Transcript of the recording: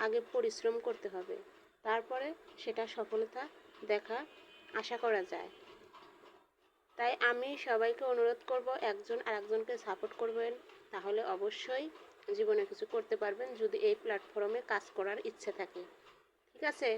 আগে পরিশ্রম করতে হবে। তারপরে সেটা সফলতা দেখা আশা করা যায়। তাই আমি সবাইকে অনুরোধ করব, একজন আরেকজনকে সাপোর্ট করবেন। তাহলে অবশ্যই জীবনে কিছু করতে পারবেন যদি এই প্ল্যাটফর্মে কাজ করার ইচ্ছে থাকে। ঠিক আছে?